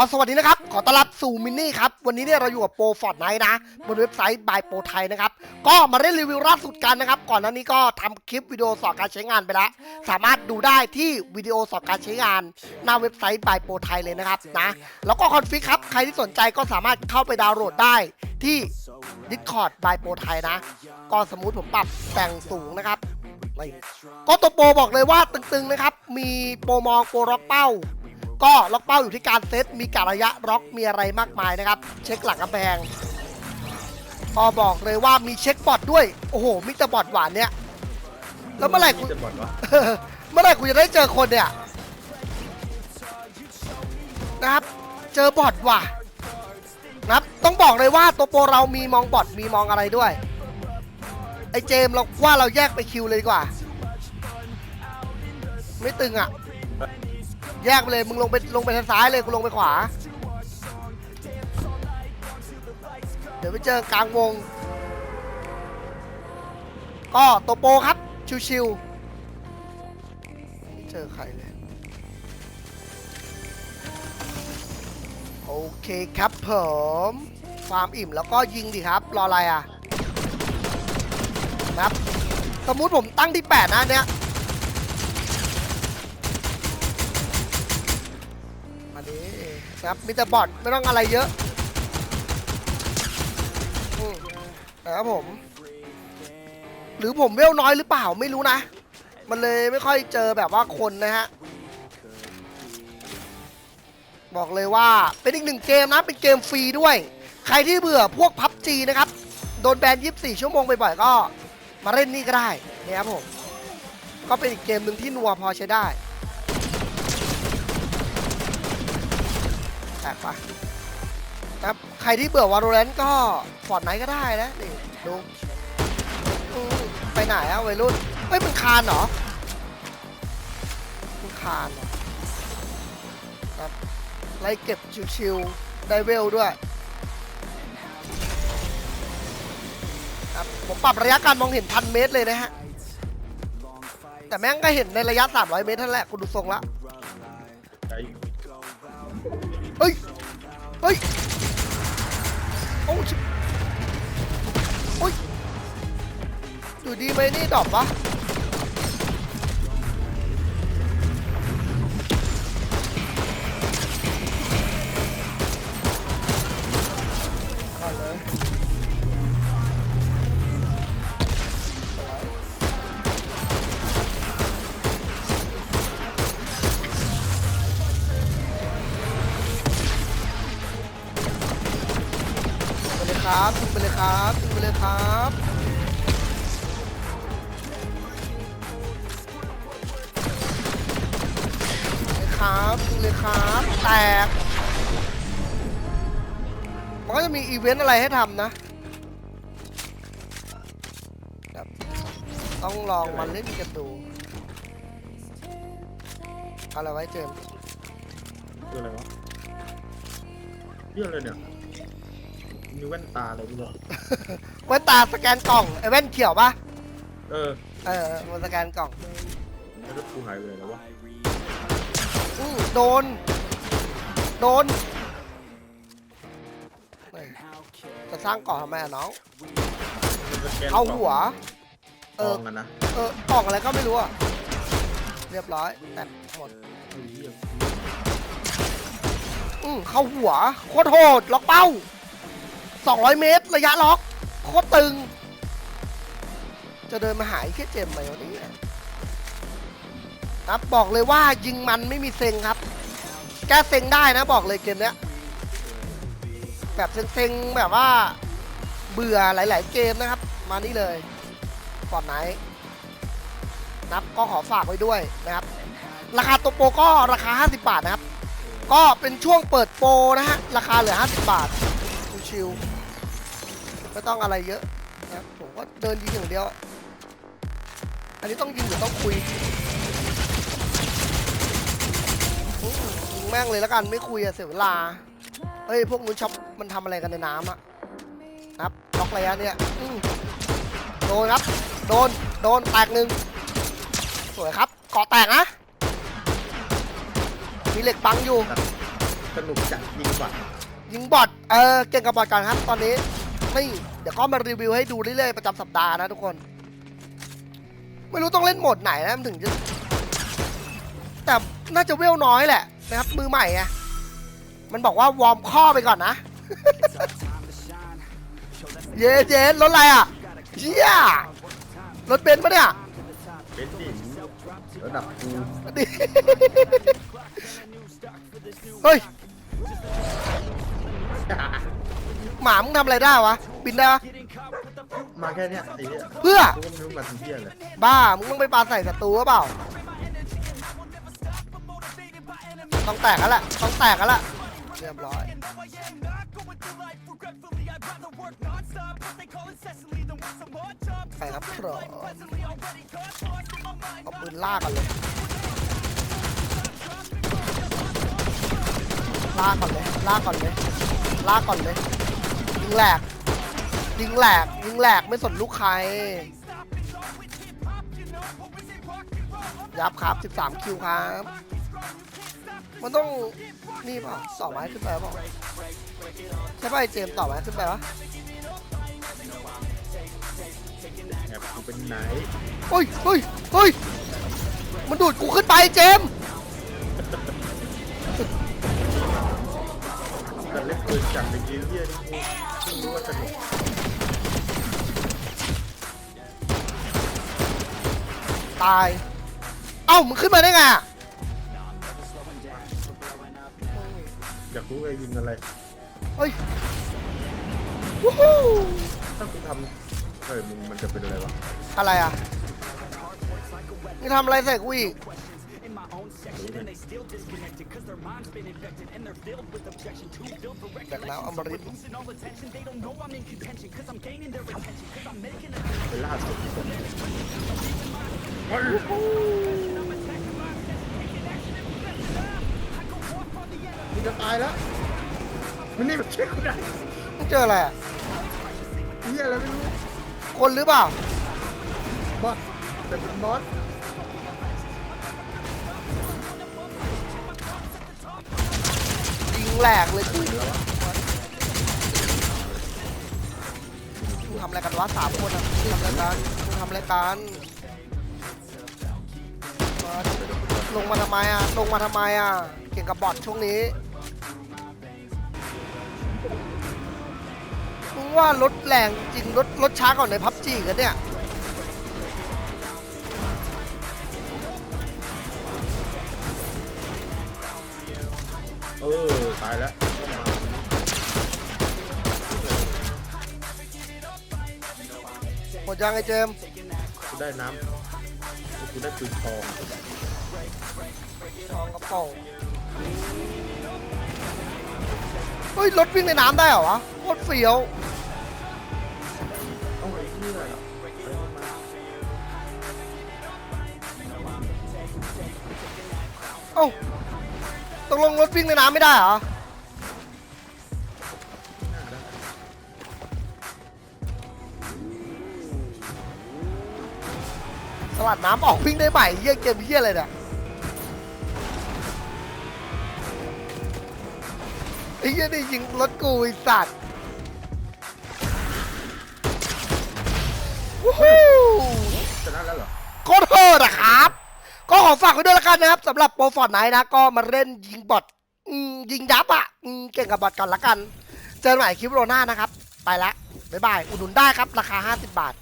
ก่อนสวัสดีนะครับ ขอต้อนรับสู่มินนี่ครับ วันนี้เนี่ยเราอยู่กับโปรฟอร์ดไนท์นะ บนเว็บไซต์บายโปรไทยนะครับ ก็มาเล่นรีวิวล่าสุดกันนะครับ ก่อนหน้านี้ก็ทำคลิปวิดีโอสอนการใช้งานไปแล้ว สามารถดูได้ที่วิดีโอสอนการใช้งาน หน้าเว็บไซต์บายโปรไทยเลยนะครับนะ แล้วก็คอนฟิกครับ ใครที่สนใจก็สามารถเข้าไปดาวน์โหลดได้ที่ Discord บายโปรไทยนะ ก็สมมุติผมปรับแต่งสูงนะครับก็ตัวโปรบอกเลยว่าตึงๆนะครับ มีโปรมองโปรล็อกเป้า ก็ล็อกเป้าอยู่ที่การเซตมีการระยะล็อกมีอะไรมากมายนะครับ เช็คหลังกำแพงก็บอกเลยว่ามีเช็คบอทด้วย โอ้โหมิแต่บอทหวานเนี่ย แล้วเมื่อไหร่กูจะบอดวะเมื่อไหร่กูจะได้เจอคนเนี่ยนะครับ เจอบอทว่ะนะครับต้องบอกเลยว่าตัวโปรเรามีมองบอทมีมองอะไรด้วยไอเจมส์เราว่าเราแยกไปคิวเลยดีกว่า ไม่ตึงอะ แยกไปเลย มึงลงไปลงไปทางซ้ายเลย กูลงไปขวา เดี๋ยวไปเจอกลางวง ก็โตโปครับ ชิวๆไม่เจอใครเลย โอเคครับผมฟาร์มอิ่มแล้วก็ยิงดิครับ รออะไรอะ ครับ สมมุติผมตั้งที่ 8 นะเนี้ย ครับมีแต่บอทไม่ต้องอะไรเยอะอืมนะครับผม หรือผมเวลน้อยหรือเปล่าไม่รู้นะ มันเลยไม่ค่อยเจอแบบว่าคนนะฮะ บอกเลยว่าเป็นอีกหนึ่งเกมนะ เป็นเกมฟรีด้วย ใครที่เบื่อพวกพับจีนะครับ โดนแบน 24 ชั่วโมงบ่อยๆก็ มาเล่นนี่ก็ได้นะครับผม ก็เป็นอีกเกมหนึ่งที่นัวพอใช้ได้ แตกปะครับใครที่เบื่อวาโ o แ a นก็ฟอร์ดไนก็ได้นะนี่ดูไปไหนอะวัยรุ่นเฮ้ยมันคานเหรอมันคานเหรอครับไล่เก็บชิวๆได้เวลด้วยครับผมปรับระยะการมองเห็นพันเมตรเลยนะฮะ แต่แม่งก็เห็นในระยะ 300 เมตรนั่นแหละกูดูทรงละ โอ้ชิบโอ้ยอยู่ดีไหมนี่ดรอปะ ครับยิงไปเลยครับยิงไปเลยครับครับยิงเลยครับแตกมันก็จะมีอีเวนต์อะไรให้ทำนะต้องลองมาเล่นกันดูอะไรไว้เจมส์คืออะไรวะเรื่องอะไรเนี่ย มีแว่นตาอะไรไม่รู้แว่นตาสแกนกล่องไอ้แว่นเขียวปะเออเออมันสแกนกล่องแล้วรถกูหายไปไหนแล้ววะอือโดน โดนเฮ้ยจะสร้างกล่องทำไมอะน้อง มันสแกนเอาหัวเอเอออกันนะเออกล่องอะไรก็ไม่รู้อะเรียบร้อยแต่หมด ไอ้เหี้ยอือเข้าหัวโคตรโหดล็อกเป้า 200 เมตร ระยะล็อกโคตรตึง จะเดินมาหายแค่เจมไปวันนี้ครับบอกเลยว่ายิงมันไม่มีเซ็งครับ แก้เซ็งได้นะบอกเลยเกมเนี้ย แบบเซ็งๆแบบว่าเบื่อหลาย ๆ เกมนะครับ มานี่เลยฟอร์ดไนท์นับก็ขอฝากไว้ด้วยนะครับ ราคาตัวโปรก็ราคา 50 บาทนะครับ ก็เป็นช่วงเปิดโปรนะฮะ ราคาเหลือ 50 บาท ชิวๆไม่ต้องอะไรเยอะนะผมก็เดินยิงอย่างเดียว อันนี้ต้องยิงหรือต้องคุยยิงแม่งเลยแล้วกันไม่คุยอะเสียเวลาเฮ้ยพวกนู้นช็อปมันทำอะไรกันในน้ำอะนะครับล็อกระยะเนี่ยโดนครับ โดน โดน แตกหนึ่งสวยครับเกาะแตกนะ มีเหล็กบังอยู่ สนุกจัดยิงบัตร ยิงบอทเออเก่งกับบอทกันครับ ตอนนี้นี่เดี๋ยวก็มารีวิวให้ดูเรื่อยๆประจำสัปดาห์นะทุกคน ไม่รู้ต้องเล่นโหมดไหนนะมันถึงจะแต่น่าจะเวลน้อยแหละนะครับ มือใหม่ไงมันบอกว่าวอร์มข้อไปก่อนนะ เย้เย้รถอะไรอะเชี่ยรถเบนซ์ปะเนี่ยเป็นดิระดับกูดิเฮ้ย มามึงทำอะไรได้วะบินได้ปะมาแค่เนี้ยไอ้เหี้ยเพื่อ กูก็ไม่รู้มาทำเหี้ยเลยบ้า มึงต้องไปปาใส่ศัตรูหรือเปล่า ต้องแตกแล้วแหละ ต้องแตกแล้วแหละเรียบร้อย ไปครับพร้อมเอาปืนลากกันเลย ลากก่อนเลย ลากก่อนเลย ลากก่อนเลยยิ งแหลกยิงแหลกยิงแหลกไม่สนลูกใคร ยับครับ 13 คิวครับ มันต้องนี่เปล่าต่อไม้ขึ้นไปเปล่าใช่ป่ะไอเจมส์ต่อไม้ขึ้นไปวะแอบกูเป็นไหนเฮ้ยเฮ้ยเฮ้ยมันดูดกูขึ้นไปเจมส์แต่เล่นปืนจัดในเกมเหี้ยนี่กูเพิ่ง รู้ว่าสนุกตาย เอ้ามึงขึ้นมาได้ไงอะอยากรู้ไอ้ยิงอะไร เฮ้ยวู้ฮู้ถ้ากูทำเฮ้ยมึงมันจะเป็นอะไรวะ อะไรอะมึงทำอะไรใส่กูอีก รู้ไหมจากแล้วอมริตไปล่าสุดที่สุดมึงจะตายแล้วมันนี่มันเช็คกูได้มึงเจออะไรอะเหี้ยอะไรไม่รู้คนหรือเปล่าบอสแต่เป็นบอส แหลกเลยกูมึงทำอะไรกันวะสามคนอะทำอะไรกันมึงทำอะไรกันมาลงมาทำไมอะลงมาทำไมอะเก่งกับบอทช่วงนี้มึงว่ารถแรงจริงรถรถช้ากว่อนในพับจีกันเนี่ย เออ ตายแล้วหมดยังไอ้เจมส์กูได้น้ำกูได้ปืนทองทองกระเป๋าเฮ้ย รถวิ่งในน้ำได้เหรอวะโคตรเฟี้ยว เอาไอ้เหี้ยอะเอ้า ตกลงรถวิ่งในน้ำไม่ได้เหรอ สลัดน้ำออกวิ่งได้ใหม่เยี่ยเกมเยี่ยอะไรเนี่ยไอ้เยี่ยนี่ยิงรถกูไอ้สัตว์ ฝากไว้ด้วยละกันนะครับสำหรับโปรฟอร์ดไนท์นะก็มาเล่นยิงบอทยิงยับอะเก่งกับบอทกันละกัน เจอกันใหม่คลิปโรหน้านะครับ ไปละบ๊ายบาย อุดหนุนได้ครับ ราคา 50 บาท